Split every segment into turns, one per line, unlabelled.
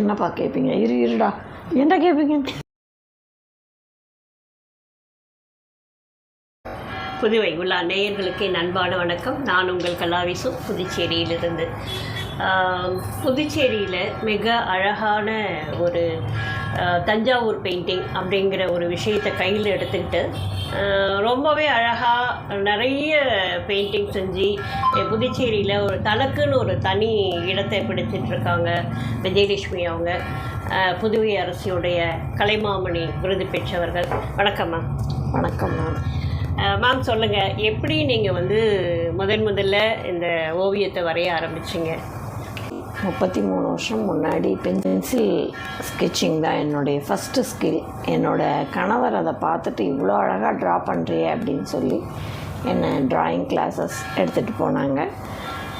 என்னப்பா கேட்பீங்க இரு இருடா. என்ன கேட்பீங்க
புதுவை உள்ள நேயர்களுக்கு நண்பான வணக்கம். நான் உங்கள் கலாவிசு புதுச்சேரியிலிருந்து. புதுச்சேரியில் மிக அழகான ஒரு தஞ்சாவூர் பெயிண்டிங் அப்படிங்கிற ஒரு விஷயத்தை கையில் எடுத்துக்கிட்டு ரொம்பவே அழகாக நிறைய பெயிண்டிங் செஞ்சு புதுச்சேரியில் ஒரு தனக்குன்னு ஒரு தனி இடத்தை பிடிச்சிட்ருக்காங்க விஜயலட்சுமி அவங்க புதுவை அரசியுடைய கலைமாமணி விருது பெற்றவர்கள். வணக்கம் மேம்
வணக்கம் மேம்
மேம் சொல்லுங்கள் எப்படி நீங்கள் வந்து முதன் முதல்ல இந்த ஓவியத்தை வரைய ஆரம்பிச்சிங்க?
முப்பத்தி மூணு வருஷம் முன்னாடி பென்சில் ஸ்கெட்சிங் தான் என்னுடைய ஃபஸ்ட்டு ஸ்கில் என்னோட கணவர் அதை பார்த்துட்டு இவ்வளோ அழகாக ட்ரா பண்ணுறியே அப்படின்னு சொல்லி என்னை ட்ராயிங் கிளாஸஸ் எடுத்துகிட்டு போனாங்க.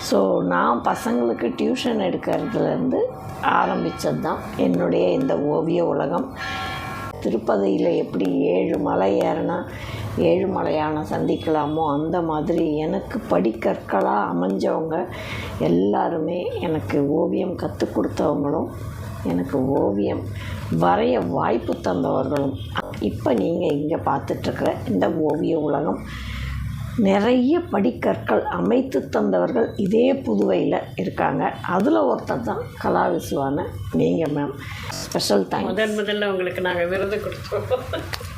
ஸோ நான் பசங்களுக்கு டியூஷன் எடுக்கிறதுலேருந்து ஆரம்பித்தது தான் என்னுடைய இந்த ஓவிய உலகம். திருப்பதியில் எப்படி ஏழு மலை ஏறினா ஏழுமலையான சந்திக்கலாமோ? அந்த மாதிரி எனக்கு படிக்கற்களாக அமைஞ்சவங்க எல்லாருமே எனக்கு ஓவியம் கற்றுக் கொடுத்தவங்களும் எனக்கு ஓவியம் வரைய வாய்ப்பு தந்தவர்களும். இப்போ நீங்கள் இங்கே பார்த்துட்ருக்குற இந்த ஓவிய உலகம் நிறைய படிக்கற்கள் அமைத்து தந்தவர்கள் இதே புதுவையில் இருக்காங்க. அதில் ஒருத்தர் தான் கலா விசுவான நீங்கள் மேம் ஸ்பெஷல் தேங்க்ஸ்
முதன் முதல்ல உங்களுக்கு நாங்கள் விருது கொடுத்தோம்.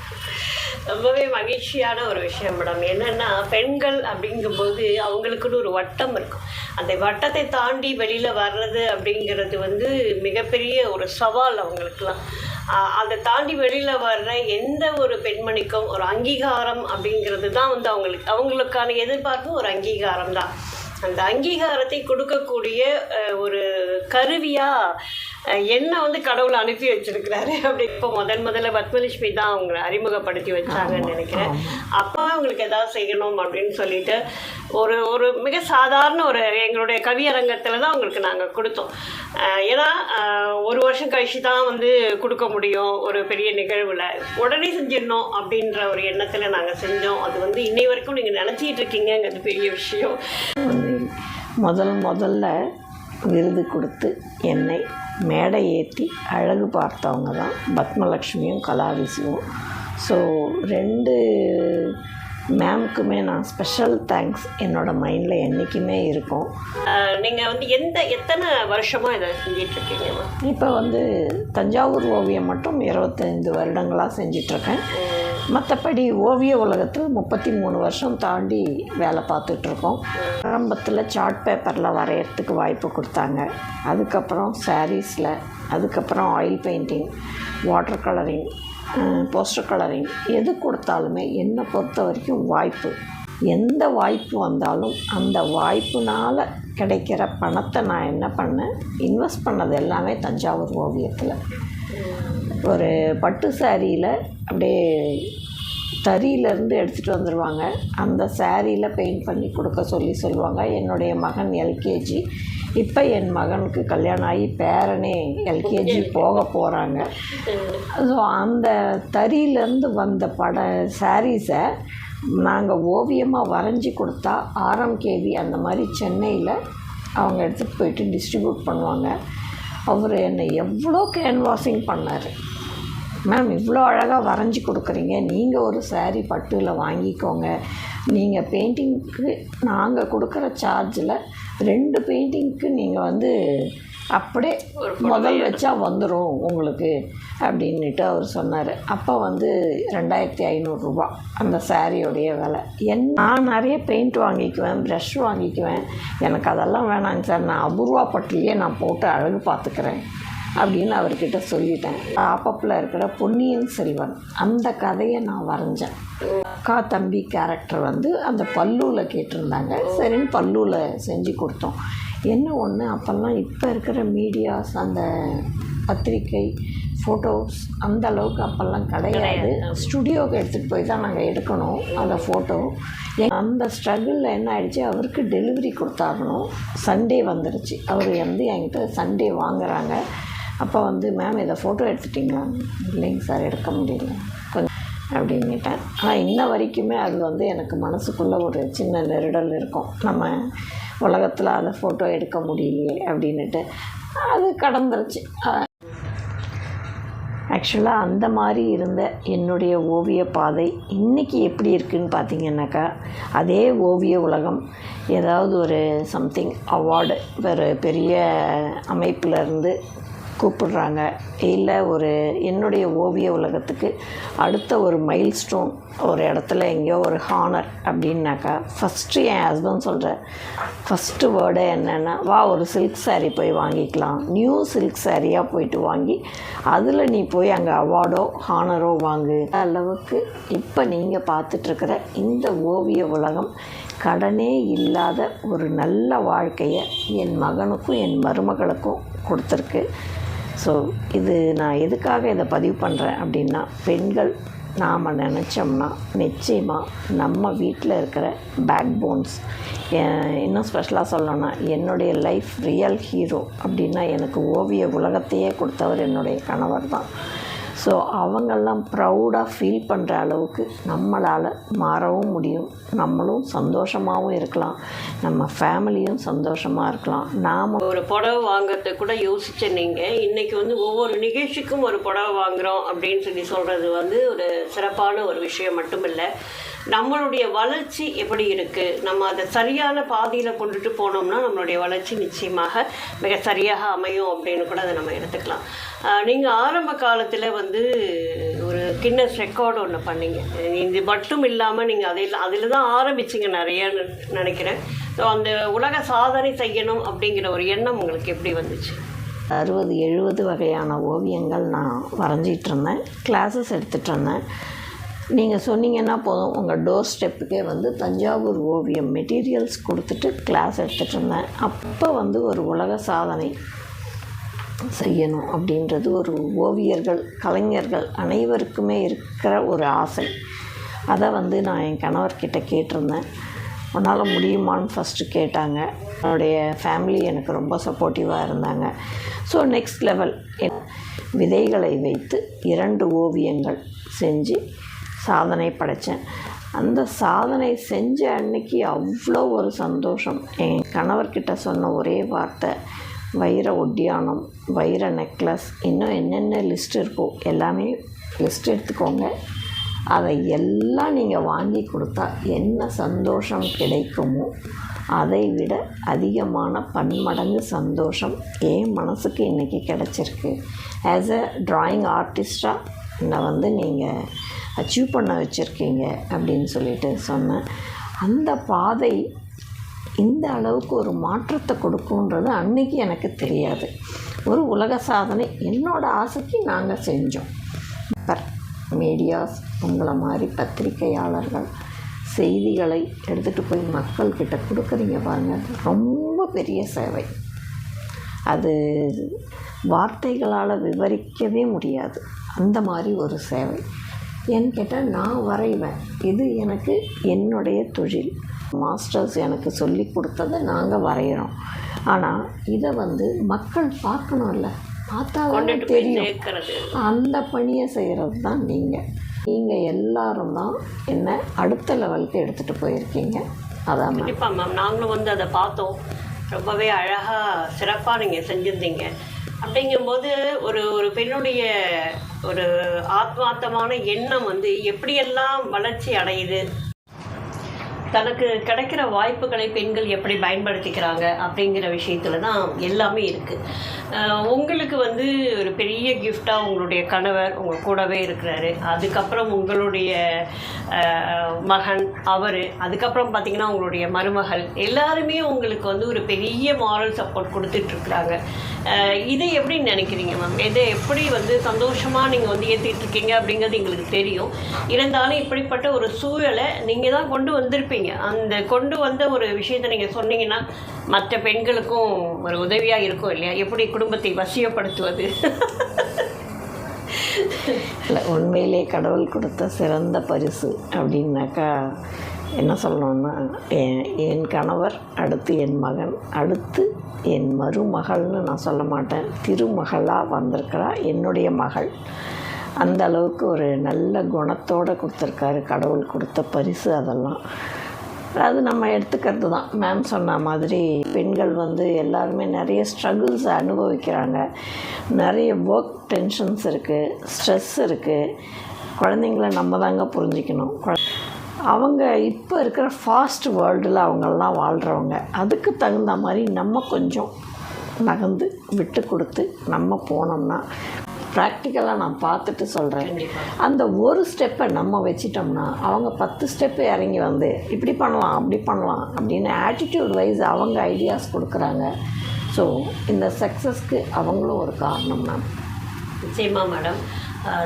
ரொம்பவே மகிழ்ச்சியான ஒரு விஷயம் மேடம். என்னென்னா பெண்கள் அப்படிங்கும்போது அவங்களுக்குன்னு ஒரு வட்டம் இருக்கும். அந்த வட்டத்தை தாண்டி வெளியில் வர்றது அப்படிங்கிறது வந்து மிகப்பெரிய ஒரு சவால் அவங்களுக்குலாம் அதை தாண்டி வெளியில் வர்ற எந்த ஒரு பெண்மணிக்கும் ஒரு அங்கீகாரம் அப்படிங்கிறது தான் வந்து அவங்களுக்கு அவங்களுக்கான எதிர்பார்ப்பு ஒரு அங்கீகாரம் தான். அந்த அங்கீகாரத்தை கொடுக்கக்கூடிய ஒரு கருவியாக என்ன வந்து கடவுள் அனுப்பி வச்சிருக்கிறாரு அப்படி இப்போ முதன் முதல்ல பத்மலட்சுமி தான் அவங்களை அறிமுகப்படுத்தி வச்சாங்கன்னு நினைக்கிறேன். அப்போ அவங்களுக்கு ஏதாவது செய்யணும் அப்படின்னு சொல்லிட்டு ஒரு ஒரு மிக சாதாரண ஒரு எங்களுடைய கவியரங்கத்தில் தான் அவங்களுக்கு நாங்கள் கொடுத்தோம். ஏன்னா ஒரு வருஷம் கழிச்சு தான் வந்து கொடுக்க முடியும் ஒரு பெரிய நிகழ்வில். உடனே செஞ்சிடணும் அப்படின்ற ஒரு எண்ணத்தில் நாங்கள் செஞ்சோம். அது வந்து இன்னை வரைக்கும் நீங்கள் நினச்சிட்டு இருக்கீங்கங்கிறது பெரிய விஷயம்.
முதல் முதல்ல விருது கொடுத்து என்னை மேடை ஏற்றி அழகு பார்த்தவங்க தான் பத்மலக்ஷ்மியும் கலாவிசுவும் ஸோ ரெண்டு மேம்க்குமே நான் ஸ்பெஷல் தேங்க்ஸ் என்னோடய மைண்டில் என்றைக்குமே இருக்கும்.
ஆஹ் நீங்க வந்து எந்த எத்தனை வருஷமா இதை செஞ்சிட்டு இருக்கீங்கம்மா
இப்போ வந்து தஞ்சாவூர் ஓவியம் மட்டும் இருபத்தைந்து வருடங்களாக செஞ்சிட்ருக்கேன். மற்றபடி ஓவிய உலகத்தில் முப்பத்தி மூணு வருஷம் தாண்டி வேலை பார்த்துட்ருக்கோம். ஆரம்பத்தில் சார்ட் பேப்பரில் வரைகிறதுக்கு வாய்ப்பு கொடுத்தாங்க. அதுக்கப்புறம் சாரீஸில் அதுக்கப்புறம் oil painting water colouring poster colouring எது கொடுத்தாலுமே என்னை பொறுத்த வரைக்கும் வாய்ப்பு. எந்த வாய்ப்பு வந்தாலும் அந்த வாய்ப்புனால் கிடைக்கிற பணத்தை நான் என்ன பண்ணேன்? இன்வெஸ்ட் பண்ணது எல்லாமே தஞ்சாவூர் ஓவியத்தில். ஒரு பட்டு சாரியில் அப்படியே தறியிலேருந்து எடுத்துகிட்டு வந்துடுவாங்க அந்த சாரியில் பெயிண்ட் பண்ணி கொடுக்க சொல்லி சொல்லுவாங்க. என்னுடைய மகன் எல்கேஜி இப்போ என் மகனுக்கு கல்யாணம் ஆகி பேரனே எல்கேஜி போக போகிறாங்க ஸோ அந்த தறியிலேருந்து வந்த பட சாரீஸை நாங்கள் ஓவியமாக வரைஞ்சி கொடுத்தா ஆர்எம்கேவி அந்த மாதிரி சென்னையில் அவங்க எடுத்துகிட்டு போயிட்டு டிஸ்ட்ரிபியூட் பண்ணுவாங்க. அவர் என்னை எவ்வளோ கேன்வாசிங் பண்ணார். மேம் இவ்வளோ அழகாக வரைஞ்சி கொடுக்குறீங்க. நீங்கள் ஒரு saree பட்டுவில் வாங்கிக்கோங்க. நீங்கள் பெயிண்டிங்க்கு நாங்கள் கொடுக்குற சார்ஜில் ரெண்டு பெயிண்டிங்க்கு நீங்கள் வந்து அப்படியே முதல் வச்சா வந்துடும் உங்களுக்கு. அப்படின்னுட்டு அவர் சொன்னார். அப்போ வந்து ரெண்டாயிரத்தி ஐநூறுரூபா அந்த சாரியோடைய விலை. என் நான் நிறைய பெயிண்ட் வாங்கிக்குவேன் ப்ரஷ் வாங்கிக்குவேன். எனக்கு அதெல்லாம் வேணாங்க சார். நான் அபூர்வா பட்டுலேயே நான் போட்டு அழகு பார்த்துக்கிறேன் அப்படின்னு அவர்கிட்ட சொல்லிட்டேன். ஆப்பப்பில் இருக்கிற பொன்னியின் செல்வன் அந்த கதையை நான் வரைஞ்சேன். அக்கா தம்பி கேரக்டர் வந்து அந்த பல்லுவில் கேட்டிருந்தாங்க. சரின்னு பல்லுவில் செஞ்சு கொடுத்தோம். என்ன ஒன்று அப்போல்லாம் இப்போ இருக்கிற மீடியாஸ் அந்த பத்திரிக்கை ஃபோட்டோஸ் அந்த அளவுக்கு அப்போல்லாம் கிடையாது. ஸ்டுடியோவுக்கு எடுத்துகிட்டு போய் தான் நாங்கள் எடுக்கணும் அந்த ஃபோட்டோ அந்த ஸ்ட்ரகிளில் என்ன ஆயிடுச்சு? அவருக்கு டெலிவரி கொடுத்தாகணும். சண்டே வந்துடுச்சு அவர் வந்து என்கிட்ட சண்டே வாங்குறாங்க. அப்போ வந்து மேம் இதை ஃபோட்டோ எடுத்துட்டிங்களா? இல்லைங்க சார் எடுக்க முடியல. கொஞ்சம் அப்படின்னுட்டேன். ஆனால் இன்ன வரைக்குமே அது வந்து எனக்கு மனசுக்குள்ளே ஒரு சின்ன நெருடல் இருக்கும். நம்ம உலகத்தில் அதை ஃபோட்டோ எடுக்க முடியலையே அப்படின்னுட்டு. அது கடந்துருச்சு. ஆக்சுவலாக அந்த மாதிரி இருந்த என்னுடைய ஓவிய பாதை இன்றைக்கி எப்படி இருக்குன்னு பார்த்தீங்கன்னாக்கா அதே ஓவிய உலகம் ஏதாவது ஒரு சம்திங் அவார்டு ஒரு பெரிய அமைப்பில் இருந்து கூப்பிடுறாங்க. இல்லை ஒரு என்னுடைய ஓவிய உலகத்துக்கு அடுத்த ஒரு மைல் ஸ்டோன் ஒரு இடத்துல எங்கேயோ ஒரு ஹானர் அப்படின்னாக்கா ஃபஸ்ட்டு என் ஹஸ்பண்ட் சொல்கிற ஃபஸ்ட்டு வேர்டே என்னென்னா வா ஒரு சில்க் saree போய் வாங்கிக்கலாம். நியூ சில்க் சாரியாக போயிட்டு வாங்கி அதில் நீ போய் அங்கே அவார்டோ ஹானரோ வாங்கு. அளவுக்கு இப்போ நீங்கள் பார்த்துட்ருக்கிற இந்த ஓவிய உலகம் கடனே இல்லாத ஒரு நல்ல வாழ்க்கையை என் மகனுக்கும் என் மருமகளுக்கும் கொடுத்துருக்கு. ஸோ இது நான் எதுக்காக இதை பதிவு பண்ணுறேன் அப்படின்னா பெண்கள் நாம் நினச்சோம்னா நிச்சயமாக நம்ம வீட்டில் இருக்கிற பேக் போன்ஸ் இன்னும் ஸ்பெஷலாக சொல்லணும்னா என்னுடைய லைஃப் ரியல் ஹீரோ அப்படின்னா எனக்கு ஓவிய உலகத்தையே கொடுத்தவர் என்னுடைய கணவர் தான். ஸோ அவங்கெல்லாம் ப்ரௌடாக ஃபீல் பண்ணுற அளவுக்கு நம்மளால் மாறவும் முடியும். நம்மளும் சந்தோஷமாகவும் இருக்கலாம். நம்ம ஃபேமிலியும் சந்தோஷமாக இருக்கலாம். நாம்
ஒரு புடவை வாங்கிறத கூட யோசிச்ச நீங்கள் இன்றைக்கி வந்து ஒவ்வொரு நிகழ்ச்சிக்கும் ஒரு புடவை வாங்குறோம் அப்படின்னு சொல்லி சொல்கிறது வந்து ஒரு சிறப்பான ஒரு விஷயம் மட்டும் இல்லை நம்மளுடைய வளர்ச்சி எப்படி இருக்குது நம்ம அதை சரியான பாதையில் கொண்டுட்டு போனோம்னா நம்மளுடைய வளர்ச்சி நிச்சயமாக மிக சரியாக அமையும் அப்படின்னு கூட அதை நம்ம எடுத்துக்கலாம். நீங்கள் ஆரம்ப காலத்தில் வந்து ஒரு கின்னஸ் ரெக்கார்டு ஒன்று பண்ணீங்க. இது மட்டும் இல்லாமல் நீங்கள் அதில் அதில் தான் ஆரம்பிச்சிங்க நிறைய நினைக்கிறேன். ஸோ அந்த உலக சாதனை செய்யணும் அப்படிங்கிற ஒரு எண்ணம் உங்களுக்கு எப்படி வந்துச்சு?
அறுபது எழுபது வகையான ஓவியங்கள் நான் வரைஞ்சிட்டு இருந்தேன். கிளாஸஸ் எடுத்துகிட்டு இருந்தேன். நீங்கள் சொன்னீங்கன்னா போதும். உங்கள் டோர் ஸ்டெப்புக்கே வந்து தஞ்சாவூர் ஓவியம் மெட்டீரியல்ஸ் கொடுத்துட்டு கிளாஸ் எடுத்துகிட்டு இருந்தேன். அப்போ வந்து ஒரு உலக சாதனை செய்யணும் அப்படின்றது ஒரு ஓவியர்கள் கலைஞர்கள் அனைவருக்குமே இருக்கிற ஒரு ஆசை. அதை வந்து நான் என் கணவர்கிட்ட கேட்டிருந்தேன். உன்னால் முடியுமான்னு ஃபஸ்ட்டு கேட்டாங்க. என்னுடைய ஃபேமிலி எனக்கு ரொம்ப சப்போர்ட்டிவாக இருந்தாங்க. ஸோ நெக்ஸ்ட் லெவல் விதைகளை வைத்து இரண்டு ஓவியங்கள் செஞ்சு சாதனை படைத்தேன் அந்த சாதனை செஞ்ச அன்னைக்கு அவ்வளோ ஒரு சந்தோஷம். என் கணவர்கிட்ட சொன்ன ஒரே வார்த்தை வைர ஒட்டியானம் வைர நெக்லஸ் இன்னும் என்னென்ன லிஸ்ட் இருக்கோ எல்லாமே லிஸ்ட் எடுத்துக்கோங்க. அதை எல்லாம் நீங்கள் வாங்கி கொடுத்தா என்ன சந்தோஷம் கிடைக்குமோ அதை விட அதிகமான பன்மடங்கு சந்தோஷம் என் மனசுக்கு இன்றைக்கி கிடச்சிருக்கு. ஆஸ் அ ட்ராயிங் ஆர்டிஸ்டாக என்னை வந்து நீங்கள் அச்சீவ் பண்ண வச்சுருக்கீங்க அப்படின்னு சொல்லிட்டு சொன்னேன். அந்த பாதை இந்த அளவுக்கு ஒரு மாற்றத்தை கொடுக்குன்றது அன்னைக்கு எனக்கு தெரியாது. ஒரு உலக சாதனை என்னோடய ஆசைக்கு நாங்கள் செஞ்சோம். பர் மீடியாஸ் உங்களை மாதிரி பத்திரிகையாளர்கள் செய்திகளை எடுத்துகிட்டு போய் மக்கள்கிட்ட கொடுக்குறீங்க பாருங்கள் அது ரொம்ப பெரிய சேவை. அது வார்த்தைகளால் விவரிக்கவே முடியாது. அந்த மாதிரி ஒரு சேவை. ஏன்னு கேட்டால் நான் வரைவேன். இது எனக்கு என்னுடைய தொழில். மாஸ்டர்ஸ் எனக்கு சொல்லி கொடுத்ததை நாங்கள் வரைகிறோம் ஆனால் இதை வந்து மக்கள் பார்க்கணும்ல. பார்த்தா தெரியும். அந்த பணியை செய்கிறது தான் நீங்கள் நீங்கள் எல்லாரும் தான் என்ன அடுத்த லெவலுக்கு எடுத்துகிட்டு போயிருக்கீங்க. அதான்
கண்டிப்பாக மேம் நாங்களும் வந்து அதை பார்த்தோம். ரொம்பவே அழகாக சிறப்பாக நீங்கள் செஞ்சுருந்தீங்க. அப்படிங்கும்போது ஒரு ஒரு பெண்ணுடைய ஒரு ஆத்மார்த்தமான எண்ணம் வந்து எப்படியெல்லாம் வளர்ச்சி அடையுது? தனக்கு கிடைக்கிற வாய்ப்புகளை பெண்கள் எப்படி பயன்படுத்திக்கிறாங்க அப்படிங்கிற விஷயத்துல தான் எல்லாமே இருக்குது உங்களுக்கு வந்து ஒரு பெரிய கிஃப்டாக உங்களுடைய கணவர் உங்கள் கூடவே இருக்கிறாரு. அதுக்கப்புறம் உங்களுடைய மகன் அவர் அதுக்கப்புறம் பார்த்திங்கன்னா உங்களுடைய மருமகள் எல்லாருமே உங்களுக்கு வந்து ஒரு பெரிய மாரல் சப்போர்ட் கொடுத்துட்ருக்குறாங்க. இதை எப்படி நினைக்கிறீங்க மேம் இதை எப்படி வந்து சந்தோஷமாக நீங்கள் வந்து ஏற்றிட்டுருக்கீங்க அப்படிங்கிறது எங்களுக்கு தெரியும். இருந்தாலும் இப்படிப்பட்ட ஒரு சூழலை நீங்கள் தான் கொண்டு வந்திருப்பீங்க. அந்த கொண்டு வந்த ஒரு விஷயத்தை நீங்கள் சொன்னீங்கன்னா மற்ற பெண்களுக்கும் ஒரு உதவியாக இருக்கும் இல்லையா? எப்படி குடும்பத்தை வசியப்படுத்துவது.
இல்லை உண்மையிலே கடவுள் கொடுத்த சிறந்த பரிசு அப்படின்னாக்கா என்ன சொல்லணும்னா என் என் கணவர் அடுத்து என் மகன் அடுத்து என் மருமகள்னு நான் சொல்ல மாட்டேன். திருமகளாக வந்திருக்கிறா என்னுடைய மகள். அந்த அளவுக்கு ஒரு நல்ல குணத்தோடு கொடுத்துருக்காரு கடவுள் கொடுத்த பரிசு அதெல்லாம். அது நம்ம எடுத்துக்கிறது தான். மேம் சொன்ன மாதிரி பெண்கள் வந்து எல்லாருமே நிறைய ஸ்ட்ரகிள்ஸ் அனுபவிக்கிறாங்க. நிறைய ஒர்க் டென்ஷன்ஸ் இருக்குது ஸ்ட்ரெஸ் இருக்குது குழந்தைங்கள நம்ம தாங்க புரிஞ்சிக்கணும். குழ- அவங்க இப்போ இருக்கிற ஃபாஸ்ட் வேர்ல்டில் அவங்கெல்லாம் வாழ்கிறவங்க அதுக்கு தகுந்த மாதிரி நம்ம கொஞ்சம் நகர்ந்து விட்டு கொடுத்து நம்ம போனோம்னா ப்ராக்டிக்கலாக நான் பார்த்துட்டு சொல்கிறேன். அந்த ஒரு ஸ்டெப்பை நம்ம வச்சிட்டோம்னா அவங்க பத்து ஸ்டெப்பு இறங்கி வந்து இப்படி பண்ணலாம் அப்படி பண்ணலாம் அப்படின்னு ஆட்டிடியூட் வைஸ் அவங்க ஐடியாஸ் கொடுக்குறாங்க. ஸோ இந்த சக்ஸஸ்க்கு அவங்களும் ஒரு காரணம் மேம்
நிச்சயமா மேடம்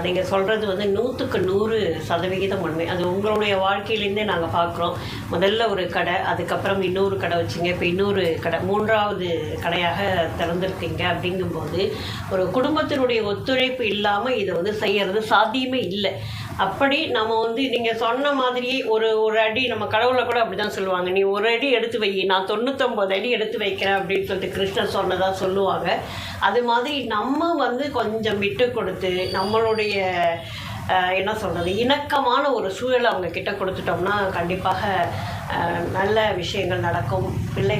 நீங்கள் சொல்கிறது வந்து நூற்றுக்கு நூறு சதவிகிதம் உண்மை. அது உங்களுடைய வாழ்க்கையிலேருந்தே நாங்கள் பார்க்குறோம் முதல்ல ஒரு கடை அதுக்கப்புறம் இன்னொரு கடை வச்சிங்க இப்போ இன்னொரு கடை மூன்றாவது கடையாக திறந்திருக்கீங்க அப்படிங்கும்போது ஒரு குடும்பத்தினுடைய ஒத்துழைப்பு இல்லாமல் இதை வந்து செய்கிறது சாத்தியமே இல்லை. அப்படி நம்ம வந்து நீங்கள் சொன்ன மாதிரியே ஒரு ஒரு அடி நம்ம கடவுளை கூட அப்படி தான் சொல்லுவாங்க. நீ ஒரு அடி எடுத்து வை நான் தொண்ணூத்தொம்பது அடி எடுத்து வைக்கிறேன் அப்படின்னு சொல்லிட்டு கிருஷ்ணர் சொன்னதாக சொல்லுவாங்க. அது மாதிரி நம்ம வந்து கொஞ்சம் விட்டு கொடுத்து நம்மளுடைய என்ன சொல்கிறது இணக்கமான ஒரு சூழலை அவங்க கிட்ட கொடுத்துட்டோம்னா கண்டிப்பாக நல்ல விஷயங்கள் நடக்கும். பிள்ளை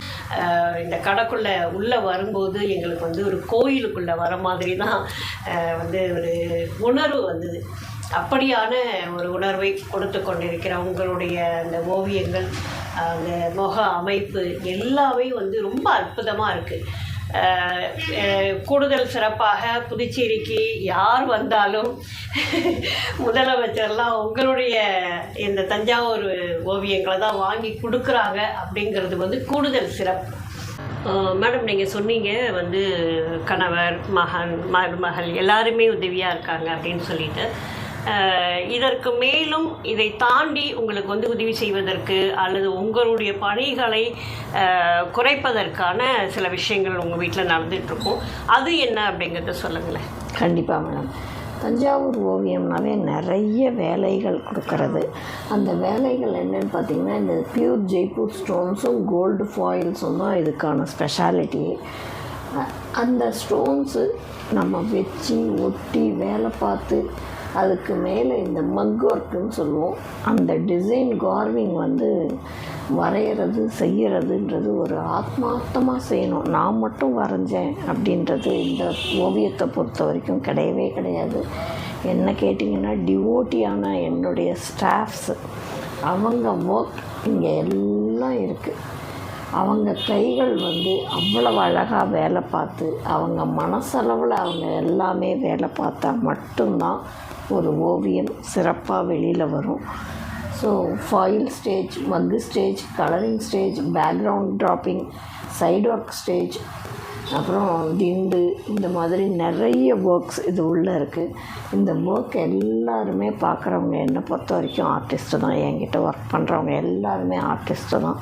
இந்த கடைக்குள்ளே உள்ளே வரும்போது எங்களுக்கு வந்து ஒரு கோயிலுக்குள்ளே வர மாதிரி தான் வந்து ஒரு உணர்வு வந்தது. அப்படியான ஒரு உணர்வை கொடுத்து கொண்டிருக்கிற உங்களுடைய அந்த ஓவியங்கள் அந்த முக அமைப்பு எல்லாமே வந்து ரொம்ப அற்புதமாக இருக்குது கூடுதல் சிறப்பாக புதுச்சேரிக்கு யார் வந்தாலும் முதலமைச்சர்லாம் உங்களுடைய இந்த தஞ்சாவூர் ஓவியங்களை தான் வாங்கி கொடுக்குறாங்க அப்படிங்கிறது வந்து கூடுதல் சிறப்பு. மேடம் நீங்கள் சொன்னீங்க வந்து கணவர் மகன் மருமகள் எல்லாருமே உதவியாக இருக்காங்க அப்படின்னு சொல்லிட்டு. இதற்கு மேலும் இதை தாண்டி உங்களுக்கு வந்து உதவி செய்வதற்கு அல்லது உங்களுடைய பணிகளை குறைப்பதற்கான சில விஷயங்கள் உங்கள் வீட்டில் நடந்துகிட்ருக்கும் அது என்ன அப்படிங்கிறத சொல்லுங்களேன்.
கண்டிப்பாக மேடம். தஞ்சாவூர் ஓவியம்னாவே நிறைய வேலைகள் கொடுக்கறது. அந்த வேலைகள் என்னன்னு பார்த்தீங்கன்னா இந்த பியூர் ஜெய்ப்பூர் ஸ்டோன்ஸும் கோல்டு ஃபாயில்ஸும் தான் இதுக்கான ஸ்பெஷாலிட்டி அந்த ஸ்டோன்ஸு நம்ம வச்சு ஒட்டி வேலை பார்த்து அதுக்கு மேலே இந்த மக் ஒர்க்குன்னு சொல்லுவோம். அந்த டிசைன் கார்விங் வந்து வரைகிறது செய்கிறதுன்றது ஒரு ஆத்மார்த்தமாக செய்யணும். நான் மட்டும் வரைஞ்சேன் அப்படின்றது இந்த ஓவியத்தை பொறுத்த வரைக்கும் கிடையவே கிடையாது. என்ன கேட்டிங்கன்னா டிவோட்டியான என்னுடைய ஸ்டாஃப்ஸு அவங்க ஒர்க் இங்கே எல்லாம் இருக்குது அவங்க கைகள் வந்து அவ்வளவு அழகாக வேலை பார்த்து அவங்க மனசளவில் அவங்க எல்லாமே வேலை பார்த்தா மட்டும்தான் ஒரு ஓவியம் சிறப்பாக வெளியில் வரும். ஸோ ஃபாயில் ஸ்டேஜ் மக்கு stage colouring stage background draping side work stage அப்புறம் திண்டு இந்த மாதிரி நிறைய ஒர்க்ஸ் இது உள்ளே இருக்குது இந்த ஒர்க் எல்லாருமே பார்க்குறவங்க என்னை பொறுத்த வரைக்கும் ஆர்டிஸ்ட்டு தான். என்கிட்ட ஒர்க் பண்ணுறவங்க எல்லாருமே ஆர்டிஸ்ட்டு தான்.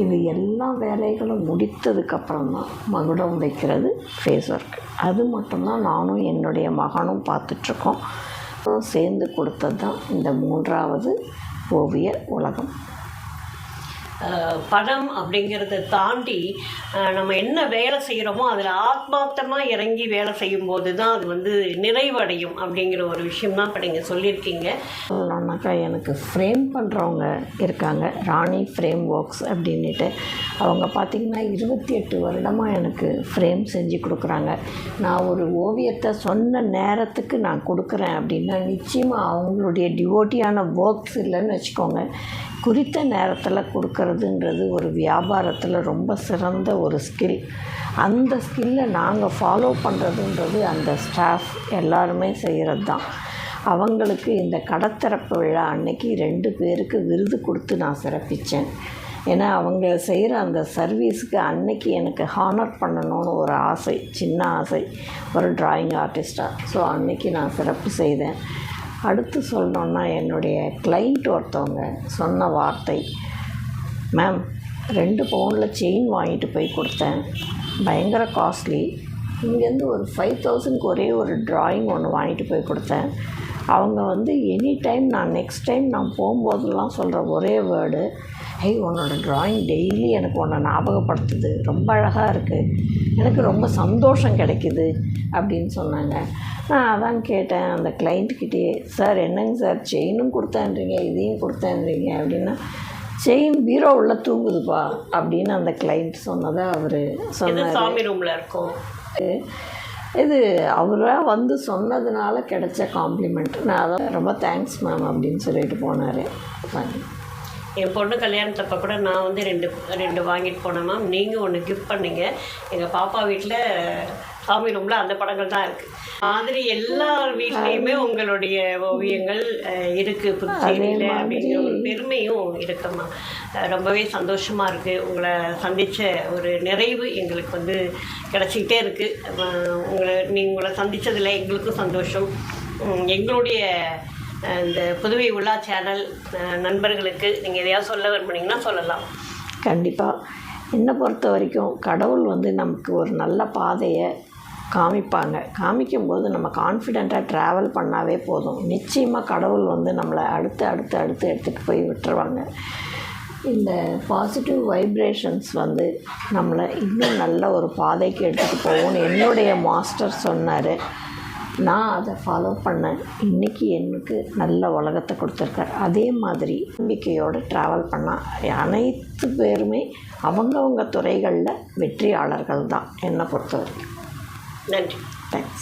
இது எல்லா வேலைகளும் முடித்ததுக்கப்புறம் தான் மகுடம் வைக்கிறது ஃபேஸ் ஒர்க் அது மட்டும்தான் நானும் என்னுடைய மகனும் பார்த்துட்ருக்கோம். சேர்ந்து கொடுத்தது தான் இந்த மூன்றாவது ஓவிய உலகம்.
படம் அப்படிங்கிறத தாண்டி நம்ம என்ன வேலை செய்கிறோமோ அதில் ஆத்மார்த்தமாக இறங்கி வேலை செய்யும்போது தான் அது வந்து நிறைவடையும் அப்படிங்கிற ஒரு விஷயம் தான் இப்போ நீங்கள் சொல்லியிருக்கீங்க.
சொல்லணுன்னாக்கா எனக்கு ஃப்ரேம் பண்ணுறவங்க இருக்காங்க. ராணி ஃப்ரேம் ஒர்க்ஸ் அப்படின்ட்டு அவங்க பார்த்திங்கன்னா இருபத்தி எட்டு வருடமாக எனக்கு ஃப்ரேம் செஞ்சு கொடுக்குறாங்க. நான் ஒரு ஓவியத்தை சொன்ன நேரத்துக்கு நான் கொடுக்குறேன் அப்படின்னா நிச்சயமாக அவங்களுடைய டிவோட்டியான ஒர்க்ஸ் இல்லைன்னு வச்சுக்கோங்க. குறித்த நேரத்தில் கொடுக்கறதுன்றது ஒரு வியாபாரத்தில் ரொம்ப சிறந்த ஒரு ஸ்கில் அந்த ஸ்கில்லை நாங்கள் ஃபாலோ பண்ணுறதுன்றது அந்த ஸ்டாஃப் எல்லாருமே செய்கிறது தான் அவங்களுக்கு இந்த கடத்திறப்பு விழா அன்னைக்கு ரெண்டு பேருக்கு விருது கொடுத்து நான் சிறப்பித்தேன் ஏன்னா அவங்க செய்கிற அந்த சர்வீஸுக்கு அன்னைக்கு எனக்கு ஹானர் பண்ணணும்னு ஒரு ஆசை சின்ன ஆசை ஒரு டிராயிங் ஆர்டிஸ்ட்டாக ஸோ அன்னைக்கு நான் சிறப்பு செய்தேன். அடுத்து சொல்லணுன்னா என்னுடைய கிளைண்ட் ஒருத்தவங்க சொன்ன வார்த்தை மேம் ரெண்டு பவுனில் செயின் வாங்கிட்டு போய் கொடுத்தேன். பயங்கர காஸ்ட்லி இங்கேருந்து ஒரு ஃபைவ் தௌசண்ட்க்கு ஒரே ஒரு டிராயிங் ஒன்று வாங்கிட்டு போய் கொடுத்தேன். அவங்க வந்து எனி டைம் நான் நெக்ஸ்ட் டைம் நான் போகும்போதெல்லாம் சொல்கிற ஒரே வேர்டு ஹே உன்னோட டிராயிங் டெய்லி எனக்கு உன்னை ஞாபகப்படுத்துது. ரொம்ப அழகாக இருக்குது எனக்கு ரொம்ப சந்தோஷம் கிடைக்குது. அப்படின்னு சொன்னாங்க. நான் அதான் கேட்டேன் அந்த கிளைண்ட்கிட்டே சார் என்னங்க சார்? செயினும் கொடுத்தேன்றீங்க இதையும் கொடுத்தேன்றீங்க. அப்படின்னா செயின் பீரோ உள்ள தூங்குதுப்பா. அப்படின்னு அந்த கிளைண்ட் சொன்னதை அவர் சொன்னார்.
சாமி ரூம்ல இருக்கும்.
இது அவராக வந்து சொன்னதுனால கிடைச்ச காம்ப்ளிமெண்ட் நான் அதை ரொம்ப தேங்க்ஸ் மேம் அப்படின்னு சொல்லிட்டு போனார்.
என் பொண்ணு கல்யாணத்தப்போ கூட நான் வந்து ரெண்டு ரெண்டு வாங்கிட்டு போனேன் மேம் நீங்கள் ஒன்று கிஃப்ட் பண்ணீங்க. எங்கள் பாப்பா வீட்டில் சாமி ரூமில் அந்த படங்கள் தான் இருக்குது மாதிரி எல்லார் வீட்லேயுமே உங்களுடைய ஓவியங்கள் அஹ், இருக்கு. புதுச்சேரியில் அப்படிங்கிற ஒரு பெருமையும் இருக்குமா? ரொம்பவே சந்தோஷமாக இருக்குது உங்களை சந்தித்த ஒரு நிறைவு எங்களுக்கு வந்து கிடச்சிக்கிட்டே இருக்குது உங்களை நீங்கள் உங்களை சந்தித்ததில் எங்களுக்கும் சந்தோஷம். எங்களுடைய இந்த புதுவை உலா சேனல் நண்பர்களுக்கு நீங்கள் எதையாவது சொல்ல விரும்புனீங்கன்னா சொல்லலாம்.
கண்டிப்பாக என்னை பொறுத்த வரைக்கும் கடவுள் வந்து நமக்கு ஒரு நல்ல பாதையை காமிப்பாங்க. காமிக்கும்போது நம்ம கான்ஃபிடெண்ட்டாக ட்ராவல் பண்ணாவே போதும். நிச்சயமாக கடவுள் வந்து நம்மளை அடுத்து அடுத்து அடுத்து எடுத்துகிட்டு போய் விட்டுருவாங்க. இந்த பாசிட்டிவ் வைப்ரேஷன்ஸ் வந்து நம்மளை இன்னும் நல்ல ஒரு பாதைக்கு எடுத்துகிட்டு போகும்னு என்னுடைய மாஸ்டர் சொன்னார். நான் அதை ஃபாலோ பண்ணேன். இன்றைக்கி எனக்கு நல்ல உலகத்தை கொடுத்துருக்கார். அதே மாதிரி நம்பிக்கையோடு ட்ராவல் பண்ணால் அனைத்து பேருமே அவங்கவங்க துறைகளில் வெற்றியாளர்கள் தான் என்னை பொறுத்த வரைக்கும்
நன்றி
தேங்க்ஸ்